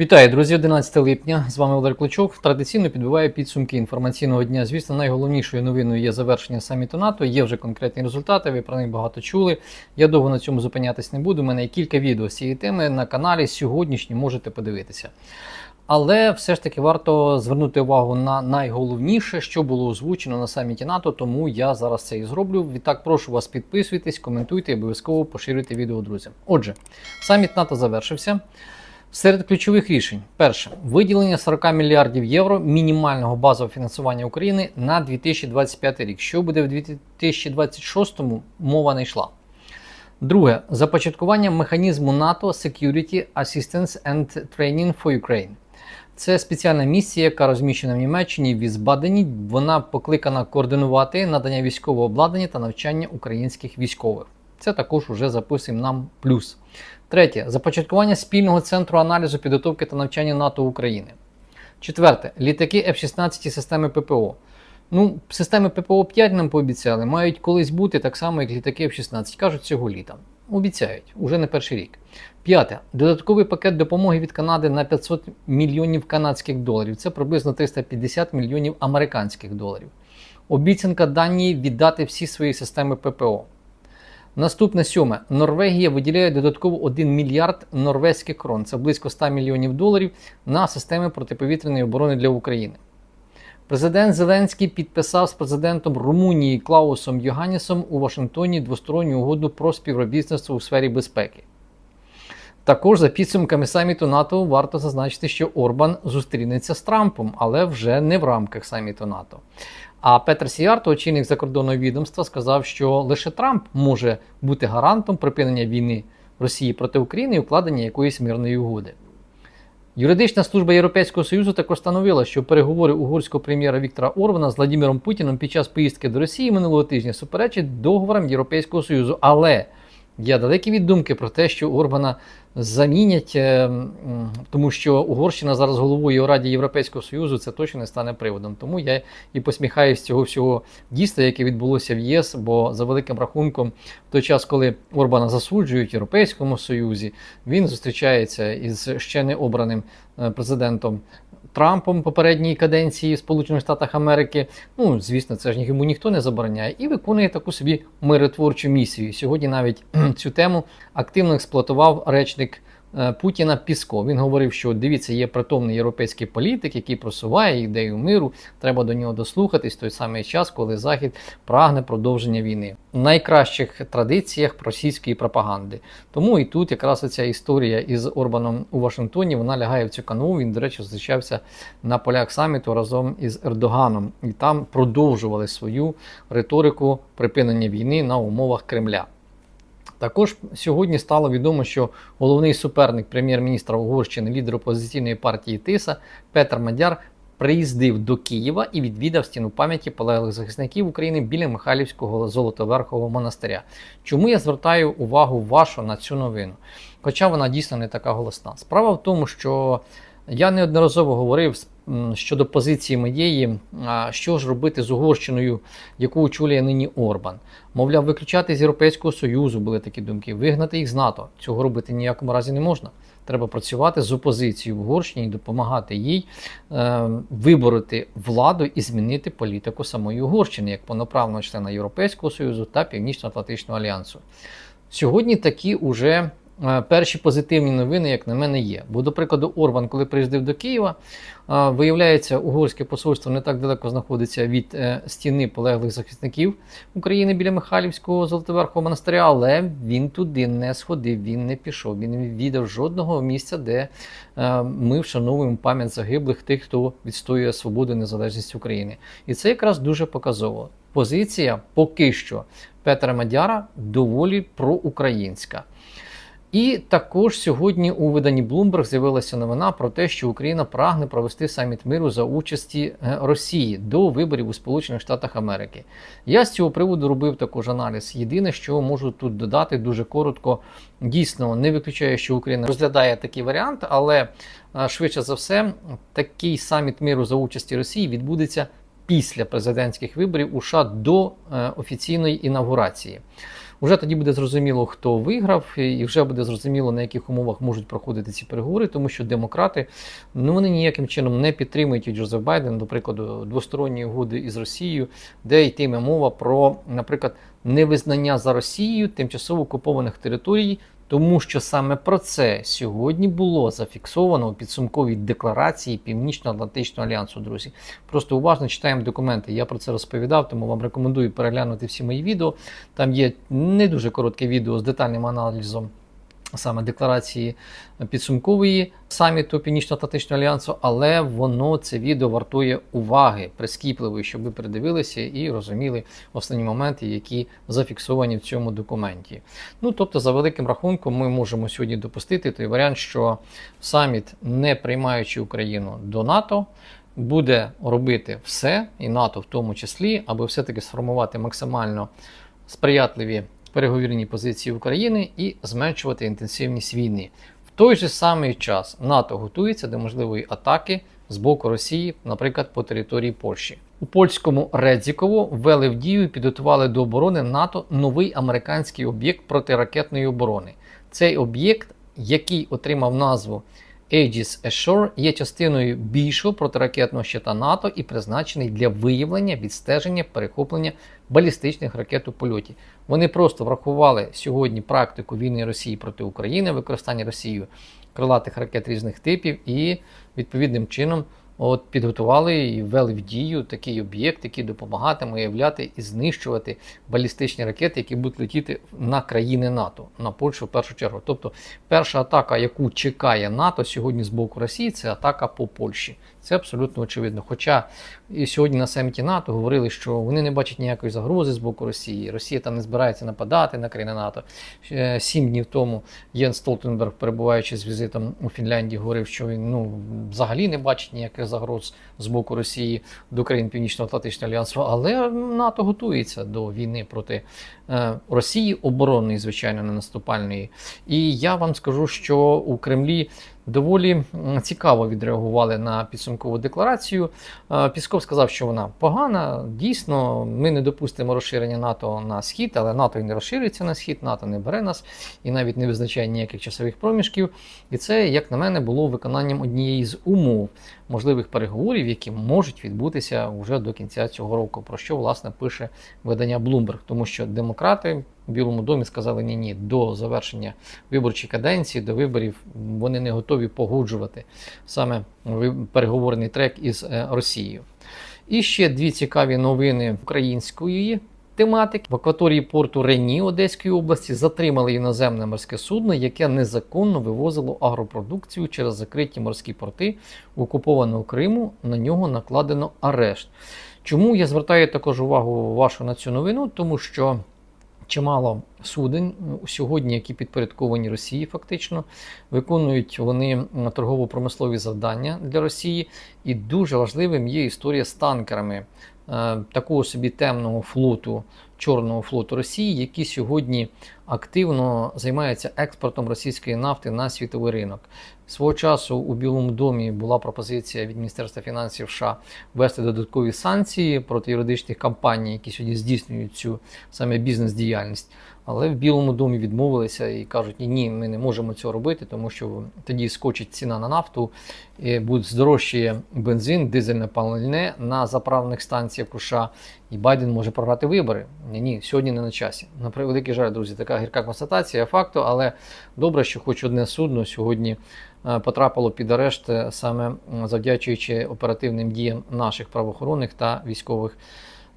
Вітаю, друзі! 11 липня. З вами Олег Клочок. Традиційно підбиваю підсумки інформаційного дня. Звісно, найголовнішою новиною є завершення саміту НАТО. Є вже конкретні результати. Ви про них багато чули. Я довго на цьому зупинятись не буду. У мене є кілька відео з цієї теми на каналі. Сьогоднішні можете подивитися. Але все ж таки варто звернути увагу на найголовніше, що було озвучено на саміті НАТО, тому я зараз це і зроблю. Відтак прошу вас підписуйтесь, коментуйте і обов'язково поширюйте відео друзям. Отже, саміт НАТО завершився. Серед ключових рішень: перше виділення 40 мільярдів євро мінімального базового фінансування України на 2025 рік. Що буде в 2026-му, мова не йшла. Друге започаткування механізму НАТО Security Assistance and Training for Ukraine. Це спеціальна місія, яка розміщена в Німеччині в Візбадені. Вона покликана координувати надання військового обладнання та навчання українських військових. Це також уже записуємо нам плюс. Третє започаткування спільного центру аналізу підготовки та навчання НАТО України. Четверте літаки F-16 і системи ППО. Ну, системи ППО 5 нам пообіцяли, мають колись бути так само, як літаки F-16, кажуть цього літа. Обіцяють, уже не перший рік. П'яте. Додатковий пакет допомоги від Канади на 500 мільйонів канадських доларів. Це приблизно 350 мільйонів американських доларів. Обіцянка Данії віддати всі свої системи ППО. Наступне сьоме. Норвегія виділяє додатково 1 мільярд норвезьких крон. Це близько 100 мільйонів доларів на системи протиповітряної оборони для України. Президент Зеленський підписав з президентом Румунії Клаусом Йоганнісом у Вашингтоні двосторонню угоду про співробітництво у сфері безпеки. Також за підсумками саміту НАТО варто зазначити, що Орбан зустрінеться з Трампом, але вже не в рамках саміту НАТО. А Петр Сіярто, очільник закордонного відомства, сказав, що лише Трамп може бути гарантом припинення війни Росії проти України і укладення якоїсь мирної угоди. Юридична служба Європейського Союзу також встановила, що переговори угорського прем'єра Віктора Орбана з Владимиром Путіним під час поїздки до Росії минулого тижня суперечить договорам Європейського Союзу. Але я далекий від думки про те, що Орбана замінять, е, тому що Угорщина зараз головує у Раді Європейського Союзу, це точно не стане приводом. Тому я і посміхаюсь цього всього дійства, яке відбулося в ЄС, бо за великим рахунком, в той час, коли Орбана засуджують в Європейському Союзі, він зустрічається із ще не обраним е, президентом. Трампом попередньої каденції в Сполучених Штатах Америки. Ну, звісно, це ж йому ніхто не забороняє, і виконує таку собі миротворчу місію. Сьогодні навіть цю тему активно експлуатував речник Путіна Пісков. Він говорив, що дивіться, є притомний європейський політик, який просуває ідею миру. Треба до нього дослухатись той самий час, коли Захід прагне продовження війни в найкращих традиціях російської пропаганди. Тому і тут якраз ця історія із Орбаном у Вашингтоні вона лягає в цю канву. Він, до речі, зустрічався на полях саміту разом із Ердоганом, і там продовжували свою риторику припинення війни на умовах Кремля. Також сьогодні стало відомо, що головний суперник прем'єр-міністра Угорщини, лідер опозиційної партії Тиса Петр Мадяр приїздив до Києва і відвідав стіну пам'яті полеглих захисників України біля Михайлівського Золотоверхового монастиря. Чому я звертаю увагу вашу на цю новину? Хоча вона дійсно не така голосна. Справа в тому, що я неодноразово говорив м, щодо позиції моєї, що ж робити з Угорщиною, яку очолює нині Орбан. Мовляв, виключати з Європейського Союзу були такі думки, вигнати їх з НАТО. Цього робити ніякому разі не можна. Треба працювати з опозицією в Угорщині і допомагати їй е, вибороти владу і змінити політику самої Угорщини як повноправного члена Європейського Союзу та Північно-Атлантичного альянсу. Сьогодні такі уже перші позитивні новини, як на мене, є. Бо, до прикладу, Орбан, коли приїздив до Києва, е, виявляється, угорське посольство не так далеко знаходиться від е, стіни полеглих захисників України біля Михайлівського Золотоверхового монастиря, але він туди не сходив, він не пішов, він не відвідав жодного місця, де е, ми вшановуємо пам'ять загиблих тих, хто відстоює свободу і незалежність України. І це якраз дуже показово. Позиція поки що Петра Мадяра доволі проукраїнська. І також сьогодні у виданні Bloomberg з'явилася новина про те, що Україна прагне провести саміт миру за участі е, Росії до виборів у Сполучених Штатах Америки. Я з цього приводу робив також аналіз. Єдине, що можу тут додати дуже коротко, дійсно не виключаю, що Україна розглядає такий варіант, але е, швидше за все, такий саміт миру за участі Росії відбудеться після президентських виборів у США до е, офіційної інавгурації. Вже тоді буде зрозуміло, хто виграв, і вже буде зрозуміло, на яких умовах можуть проходити ці переговори, тому що демократи ну вони ніяким чином не підтримують Джозеф Байден, до прикладу, двосторонні угоди із Росією, де йтиме мова про, наприклад, невизнання за Росією тимчасово окупованих територій. Тому що саме про це сьогодні було зафіксовано у підсумковій декларації Північно-Атлантичного альянсу. Друзі, просто уважно читаємо документи. Я про це розповідав, тому вам рекомендую переглянути всі мої відео. Там є не дуже коротке відео з детальним аналізом саме декларації підсумкової саміту Північно-Атлантичного альянсу, але воно це відео вартує уваги прискіпливої, щоб ви передивилися і розуміли основні моменти, які зафіксовані в цьому документі. Ну тобто, за великим рахунком, ми можемо сьогодні допустити той варіант, що саміт, не приймаючи Україну до НАТО. Буде робити все, і НАТО в тому числі, аби все-таки сформувати максимально сприятливі переговірні позиції України і зменшувати інтенсивність війни. В той же самий час НАТО готується до можливої атаки з боку Росії, наприклад, по території Польщі. У польському Редзіково ввели в дію і підготували до оборони НАТО новий американський об'єкт протиракетної оборони. Цей об'єкт, який отримав назву Aegis Ashore, є частиною більшого протиракетного щита НАТО і призначений для виявлення, відстеження, перехоплення балістичних ракет у польоті. Вони просто врахували сьогодні практику війни Росії проти України, використання Росією крилатих ракет різних типів і відповідним чином от підготували і ввели в дію такий об'єкт, який допомагатиме виявляти і знищувати балістичні ракети, які будуть летіти на країни НАТО, на Польщу в першу чергу. Тобто, перша атака, яку чекає НАТО сьогодні з боку Росії, це атака по Польщі. Це абсолютно очевидно. Хоча і сьогодні на саміті НАТО говорили, що вони не бачать ніякої загрози з боку Росії. Росія там не збирається нападати на країни НАТО. Е, сім днів тому Єн Столтенберг, перебуваючи з візитом у Фінляндії, говорив, що він ну взагалі не бачить ніяких загроз з боку Росії до країн Північно-Атлантичного альянсу. Але НАТО готується до війни проти е, Росії, оборонної, звичайно, не наступальної. І я вам скажу, що у Кремлі доволі цікаво відреагували на підсумкову декларацію. Пісков сказав, що вона погана. Дійсно, ми не допустимо розширення НАТО на схід, але НАТО і не розширюється на схід, НАТО не бере нас і навіть не визначає ніяких часових проміжків. І це, як на мене, було виконанням однієї з умов можливих переговорів, які можуть відбутися вже до кінця цього року. Про що власне пише видання Bloomberg, тому що демократи у Білому домі сказали ні, ні, до завершення виборчої каденції, до виборів вони не готові погоджувати саме переговорний трек із е, Росією. І ще дві цікаві новини української. Тематики в акваторії порту Рені Одеської області затримали іноземне морське судно, яке незаконно вивозило агропродукцію через закриті морські порти окупованого Криму. На нього накладено арешт. Чому я звертаю також увагу вашу на цю новину? Тому що чимало суден сьогодні, які підпорядковані Росії, фактично виконують вони торгово-промислові завдання для Росії, і дуже важливим є історія з танкерами. Е, такого собі темного флоту, Чорного флоту Росії, які сьогодні активно займаються експортом російської нафти на світовий ринок. Свого часу у Білому домі була пропозиція від Міністерства фінансів США ввести додаткові санкції проти юридичних компаній, які сьогодні здійснюють цю саме бізнес-діяльність. Але в Білому домі відмовилися і кажуть, ні, ми не можемо цього робити, тому що тоді скочить ціна на нафту, і буде здорожчає бензин, дизельне паливне на заправних станціях США, і Байден може програти вибори. Ні, ні, сьогодні не на часі. На превеликий жаль, друзі, така гірка констатація факту, але добре, що хоч одне судно сьогодні потрапило під арешт е, саме завдячуючи оперативним діям наших правоохоронних та військових.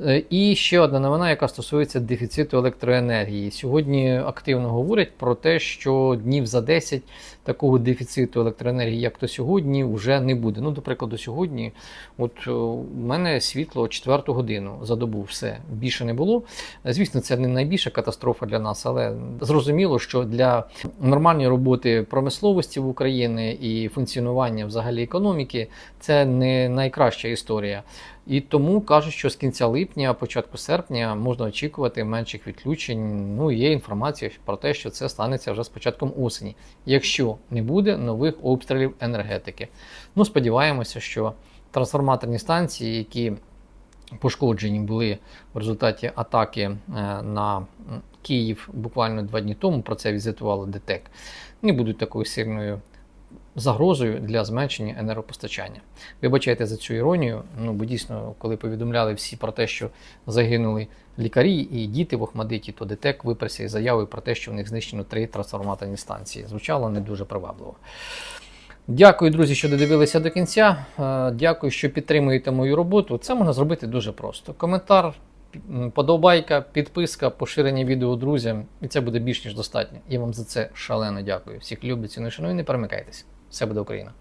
Е, і ще одна новина, яка стосується дефіциту електроенергії. Сьогодні активно говорять про те, що днів за 10 такого дефіциту електроенергії, як то сьогодні, вже не буде. Ну, до прикладу, сьогодні, от е, у мене світло 4 годину за добу, все більше не було. Звісно, це не найбільша катастрофа для нас, але зрозуміло, що для нормальної роботи промисловості в Україні і функціонування взагалі економіки це не найкраща історія. І тому кажуть, що з кінця липня, початку серпня можна очікувати менших відключень. Ну є інформація про те, що це станеться вже з початком осені, якщо не буде нових обстрілів енергетики. Ну сподіваємося, що трансформаторні станції, які пошкоджені були в результаті атаки е, на Київ буквально два дні тому про це візитувало ДТЕК, не будуть такою сильною загрозою для зменшення енергопостачання. Вибачайте за цю іронію. Ну бо дійсно, коли повідомляли всі про те, що загинули лікарі і діти в Охмадиті, то ДТЕК виперся із заявою про те, що в них знищено три трансформаторні станції. Звучало не дуже привабливо. Дякую, друзі, що додивилися до кінця. Е, Дякую, що підтримуєте мою роботу. Це можна зробити дуже просто. Коментар, подобайка, підписка, поширення відео друзям, і це буде більш ніж достатньо. Я вам за це шалено дякую. Всіх люблю, ціную, шаную, не перемикайтесь. Все буде Україна.